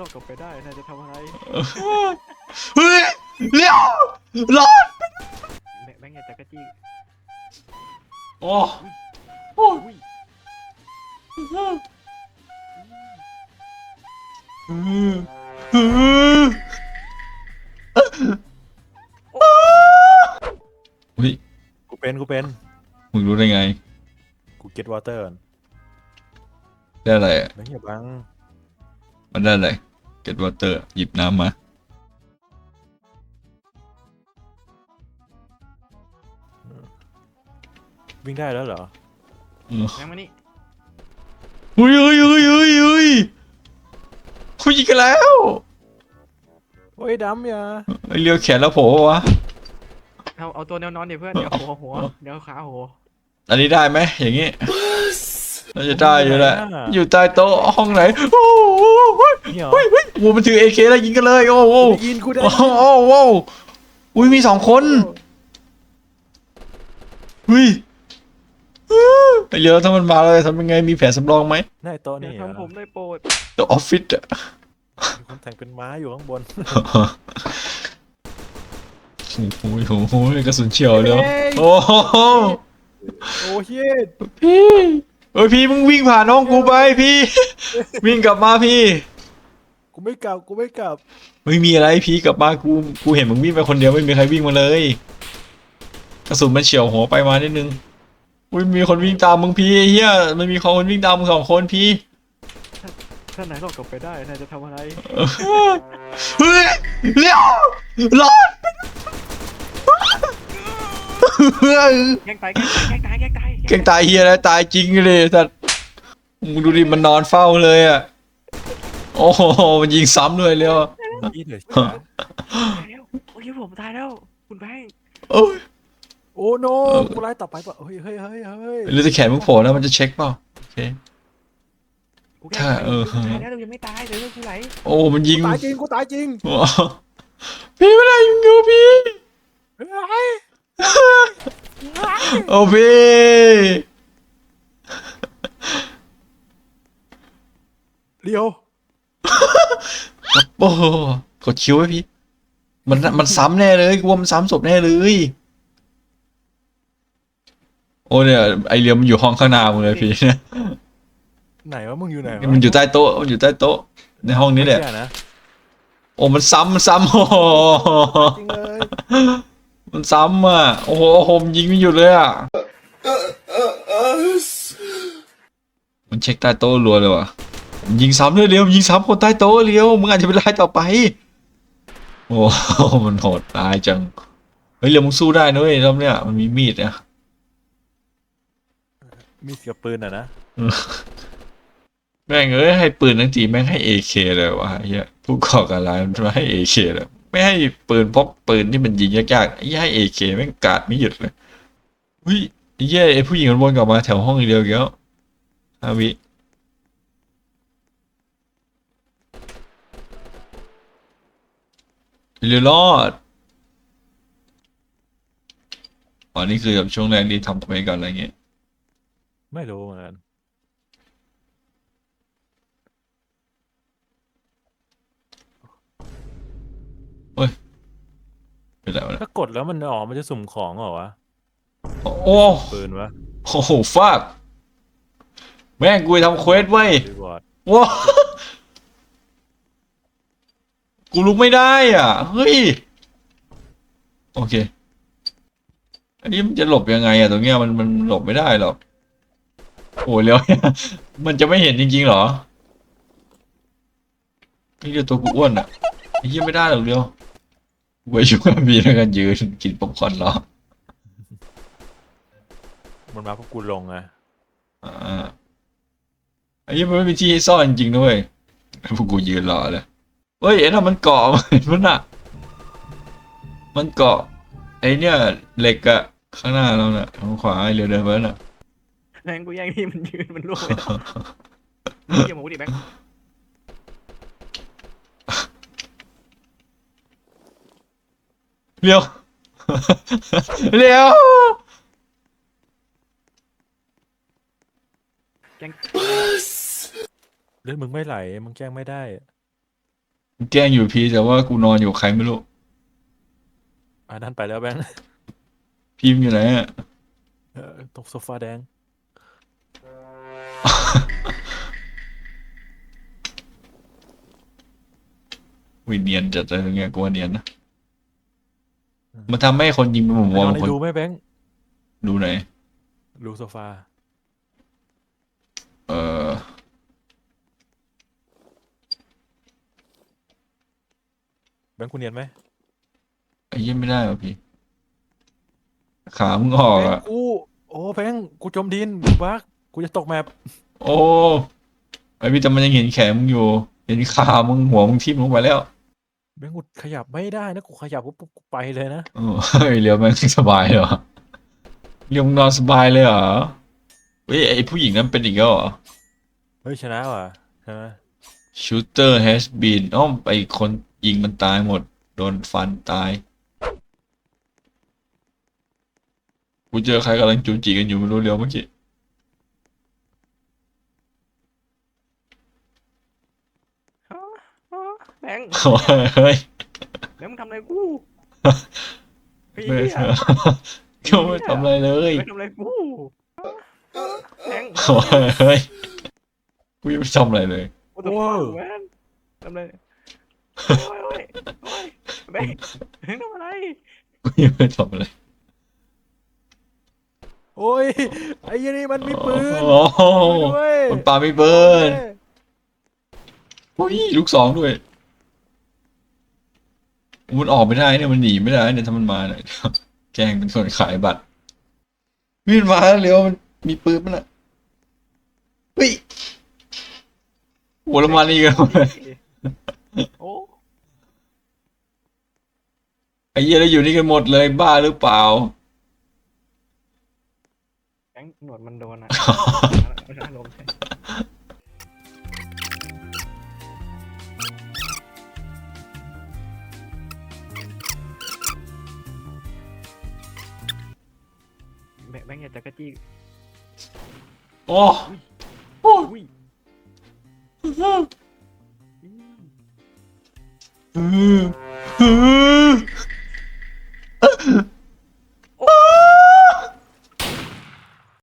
รอดกลับไปได้นายจะทำอะไรเฮ้ยเร็วรอดแบงค์แบงค์อย่าจักรจี้โอ้โอ้อุ้ยเฮ้ยกูเป็นกูเป็นมึงรู้ได้ไง กูเก็ตวอเตอร์ได้อะไรอะแบงค์อย่าบังมันได้อะไร เก็ตวอเตอร์หยิบน้ำมาวิ่งได้แล้วเหรอเออแบงค์มานี่เฮ้ยเฮ้ยเฮ้ยเฮ้ยเฮ้ยคุยยิงกันแล้วโอ้ยดำอย่าไอเลียวแขนแล้วโผล่ปะวะ เอาเอาตัวแนวนอนเดี๋ยวเพื่อนเดี๋ยวหัวหัวเดี๋ยวขาหัวอันนี้ได้ไหมอย่างงี้ น่าจะได้อยู่แหละ อยู่ใต้โต๊ะห้องไหน โอ้โหนี่เหรอ เฮ้ยเฮ้ยโอ้มันถือเอเคแล้วยิงกันเลย โอ้โหได้ยินกูได้โอ้ยินโหโอ้โหอุ้ยมีสองคนเฮ้ยไอเลียวถ้ามันมาเลยทำยังไง มีแผนสำรองไหมได้โต๊ะอย่านี่เหรอทำผมได้โปรดตัวออฟฟิศอะ มีคนแต่งเป็นม้าอยู่ข้างบน โอ้โหโอ้โหกระสุนเฉียวเลยเหรอโอ้โหโอ้เฮ้ยพี่ เอ้ยพี่มึงวิ่งผ่านน้องกูไปพี่ วิ่งกลับมาพี่ กูไม่กลับกูไม่กลับไม่มีอะไรพี่กลับมากูกูเห็นมึงวิ่งไปคนเดียวไม่มีใครวิ่งมาเลยกระสุนมันเฉียวหัวไปมานิดนึงอุ้ยมีคนวิ่งตามมึงพี่ไอ้เฮียมันมีคนวิ่งตามมึงสองคนพี่ถ้านายรอดกลับไปได้นายจะทำอะไรเฮ้ยเร็วรอดเฮ้ย แกล้งตายแกล้งตายแกล้งตายแกล้งตายเก่งตายเฮียแล้วตายจริงเลยสัตว์มึงดูดิมันนอนเฝ้าเลยอะโอ้โหมันยิงซ้ำเลยเร็วอีเดี๋ยวตายแล้วโอ้ยผมตายแล้วคุณแบงค์โอ้ยโอ้โนกูไล่ต่อไปป่ะเฮ้ยเฮ้ยเฮ้ยเฮ้ยหรือจะแขนมึงโผล่แล้วมันจะเช็คเปล่าโอเคกูแกล้งถ้าตายเออกูตายแล้วเรายังไม่ตายเดี๋ยวกูไหลโอ้มันยิงตายจริงกูตายจริงว้าวพี่ไม่ได้ยิงกูพี่เฮ้ย โอ้พี่เดียวโอ้โหกดคิวไว้พี่ มันมันซ้ำแน่เลยกูว่ามันซ้ำศพแน่เลย โอ้เนี่ยไอเรียมมันอยู่ห้องข้างหน้ามึงเลยพี่ไหนวะมึงอยู่ไหนวะมันอยู่ใต้โต๊ะมันอยู่ใต้โต๊ะ ในห้องนี้แหละไม่เชื่อนะโอ้มันซ้ำมันซ้ำโอ้โหจริงเลย มันซ้ำอะ โอ้โหโอ้โหมนยิงไม่หยุดเลยอะ มันเช็คใต้โต๊ะรัวเลยว่ะมันยิงซ้ำเลยเร็วมันยิงซ้ำคนใต้โต๊ะเร็วมึงอาจจะเป็นรายต่อไป โอ้โหมันโหดตายจัง เฮ้ยเร็วมึงสู้ได้นะเว้ยรอบเนี้ยมันมีมีดเนี่ยมีเสียบปืนอะนะ แม่งเอ้ยให้ปืนทั้งทีแม่งให้เอเคเลยวะไอ้เหี้ยผู้ก่อการร้ายมันมาให้เอเคเลย ไม่ให้ปืนพกปืนที่มันยิงยากๆไอ้เหี้ยให้เอเคแม่งกาดไม่หยุดเลยเฮ้ยไอ้เหี้ยไอ้ผู้หญิงมันวนกลับมาแถวห้องเดียวอีกแล้วอาวิเรือรอดอ๋อนี่คือแบบช่วงแรกที่ทำไปก่อนอะไรเงี้ยไม่รู้เหมือนกัน เป็นไรวะเนี่ยถ้ากดแล้วมันอ๋อมันจะสุ่มของเหรอวะโอ้ปืนวะโอ้โหฟาดแม่งกูไปทำเควสไว้ยรีวอร์ดว้ากูลุกไม่ได้อะ เฮ้ย โอเค อันนี้มันจะหลบยังไงอะตรงเนี้ยมันมันหลบไม่ได้หรอกโอ้ยแล้วมันจะไม่เห็นจริงๆเหรอนี่เดียวตัวกูอ้วนอะไอ้เหี้ยไม่ได้หรอกเดียวกู ไปช่วยมีแล้วกันยืนกินป๊อปคอร์นรอมันมาพวกกูลงไงอ่าไอ้ยี่มันไม่มีที่ให้ซ่อนจริงๆด้วยพวกกูยืนรอเลยเฮ้ยไอ้นั่นมันเกาะมันน่ะ มันเกาะไอ้เนี่ยเหล็กอะข้างหน้าเราน่ะทางขวาไอ้เรือเดินไปน่ะแบงค์กูแย่งที่มันยืนมันร่วงไปแล้วเยี่ยมหมูดิแบงค์ เร็ว เร็วแกล้งเลือดมึงไม่ไหล มึงแจ้งไม่ได้ แกล้งอยู่พีแต่ว่ากูนอนอยู่กับใครไม่รู้อันนั้นไปแล้วแบงค์พิมพ์อยู่ไหนอะเออตกโซฟาแดง วิเนียนจัดเลยเงี้ยกูว่าเนียนนะ มันทำให้คนยิงเป็นมุมไปมองนอนในคนดูไหมแบงค์ดูไหนดูโซฟา เออแบงค์คุณเนียนไหมไอ้เยี่ยไม่ได้วะพี่ ขามึงออกแบงอะค์กูโอ้แบงค์กูจมดินกูบักกูจะตกแมปโอ้ไอ้พี่แต่มันยังเห็นแขนมึงอยู่ เห็นขามึงหัวมึงทิ่มลงไปแล้ว แบงค์กูขยับไม่ได้นะกูขยับปุ๊บปุ๊บกูไปเลยนะโอ้เฮ้ยเรียวแม่งสบายเหรอเรียวมึงนอนสบายเลยเหรอเฮ้ยไอ้ผู้หญิงนั้นเป็นอีกแล้วเหรอ เฮ้ยชนะว่ะใช่ไหม shooter has been อ้อมไอ้คนยิงมันตายหมด โดนฟันตาย กูเจอใครกำลังจูจีกันอยู่ไม่รู้เรียวเมื่อกี้ อ๋ออ๋อแบงค์โอ้ยเฮ้ยแบงค์มึงทำอะไรกูเฮ้ยไม่เหี้ยก็ไม่ทำอะไรเลยไม่ทำอะไรกูแบงค์โอ้ยเฮ้ยกูยังไม่ทำอะไรเลย What the fuck man ทำอะไรโอ้ยโอ้ยโอ้ยแบงค์แบงค์ทำอะไรกูยังไม่ทำอะไรโอ้ยไอ้ยี่นี่มันมีปืนโอ้โหช่วยด้วยมันปาไม่เบิร์นอุ้ยลูกสองด้วย มันออกไม่ได้เนี่ยมันหนีไม่ได้เนี่ยถ้ามันมาเนี่ยแกล้งเป็นคนขายบัตรวิ่งมาแล้วเร็วมันมีปืนมันอะเฮ้ยโหัวละมานี่กันหมดเลยโอ้ไอ้เหี้ยแล้วอยู่นี่กันหมดเลยบ้าหรือเปล่าแบงค์หนวดมันโดนอะไม่ใช่ลมใอย่าจักรจี้โอ้อุ้ยอืมอืม